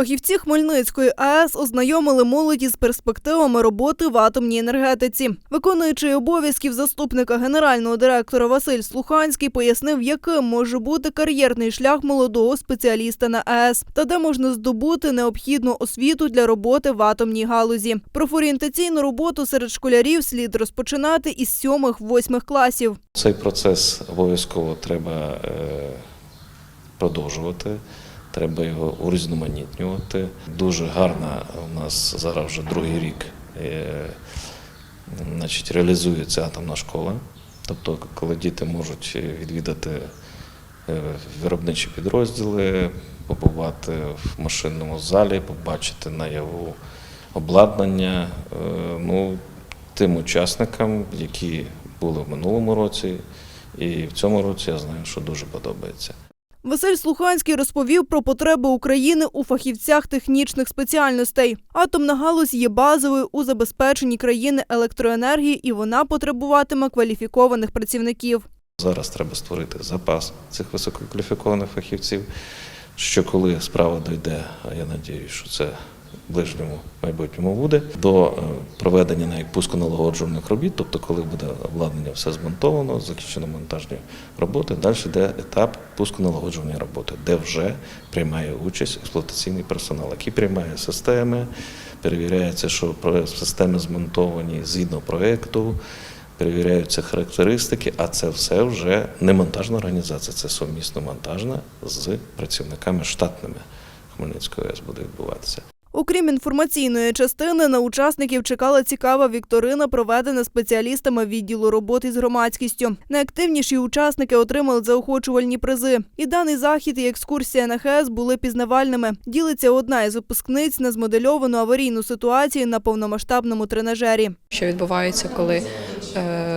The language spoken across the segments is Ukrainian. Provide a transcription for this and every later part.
Фахівці Хмельницької АЕС ознайомили молоді з перспективами роботи в атомній енергетиці. Виконуючий обов'язків заступника генерального директора Василь Слуханський пояснив, яким може бути кар'єрний шлях молодого спеціаліста на АЕС та де можна здобути необхідну освіту для роботи в атомній галузі. Профорієнтаційну роботу серед школярів слід розпочинати із сьомих-восьмих класів. Цей процес обов'язково треба е, продовжувати, треба його урізноманітнювати. Дуже гарна у нас зараз вже другий рік е, значить, реалізується атомна школа. Тобто, коли діти можуть відвідати е, виробничі підрозділи, побувати в машинному залі, побачити наяву обладнання. е, Ну, тим учасникам, які були в минулому році, і в цьому році я знаю, що дуже подобається. Василь Слуханський розповів про потреби України у фахівцях технічних спеціальностей. Атомна галузь є базовою у забезпеченні країни електроенергії, і вона потребуватиме кваліфікованих працівників. Зараз треба створити запас цих висококваліфікованих фахівців. Що коли справа дойде, а я сподіваюся, що це ближньому майбутньому буде, до е, проведення навіть пусконалагоджувальних робіт, тобто коли буде обладнання все змонтовано, закінчено монтажні роботи, далі йде етап пусконалагоджувальної роботи, де вже приймає участь експлуатаційний персонал, який приймає системи, перевіряється, що системи змонтовані згідно проєкту, перевіряються характеристики, а це все вже не монтажна організація, це сумісно монтажна з працівниками штатними Хмельницької АЕС буде відбуватися. Окрім інформаційної частини, на учасників чекала цікава вікторина, проведена спеціалістами відділу роботи з громадськістю. Найактивніші учасники отримали заохочувальні призи. І даний захід і екскурсія на ХЕС були пізнавальними. Ділиться одна із випускниць на змодельовану аварійну ситуацію на повномасштабному тренажері. що відбувається, коли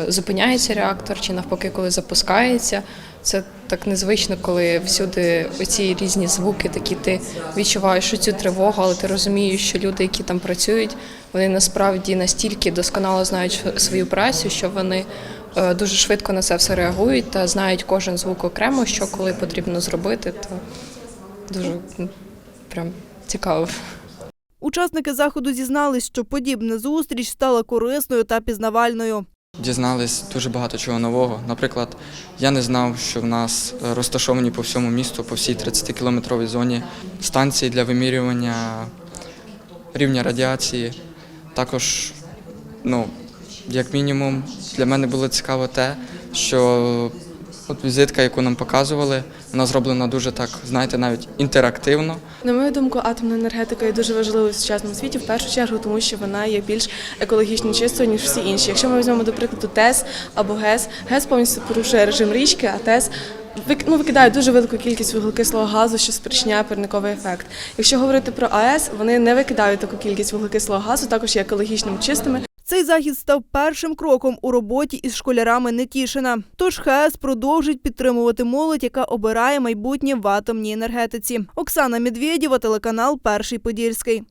зупиняється реактор, чи навпаки, коли запускається. Це так незвично, коли всюди оці різні звуки, такі ти відчуваєш цю тривогу, але ти розумієш, що люди, які там працюють, вони насправді настільки досконало знають свою працю, що вони е, дуже швидко на це все реагують та знають кожен звук окремо, що коли потрібно зробити, то дуже прям цікаво. Учасники заходу зізнались, що подібна зустріч стала корисною та пізнавальною. Дізнались дуже багато чого нового. Наприклад, я не знав, що в нас розташовані по всьому місту, по всій 30-кілометровій зоні станції для вимірювання рівня радіації. Також, ну, як мінімум, для мене було цікаво те, що от візитка, яку нам показували, вона зроблена дуже так, знаєте, навіть інтерактивно. На мою думку, атомна енергетика є дуже важливою в сучасному світі, в першу чергу, тому що вона є більш екологічно чистою, ніж всі інші. Якщо ми візьмемо, до прикладу, ТЕС або ГЕС, ГЕС повністю порушує режим річки, а ТЕС ну, викидає дуже велику кількість вуглекислого газу, що спричиняє парниковий ефект. Якщо говорити про АЕС, вони не викидають таку кількість вуглекислого газу, також є екологічними чистими. Цей захід став першим кроком у роботі із школярами Нетішина. Тож ХЕС продовжить підтримувати молодь, яка обирає майбутнє в атомній енергетиці. Оксана Медведєва, телеканал Перший Подільський.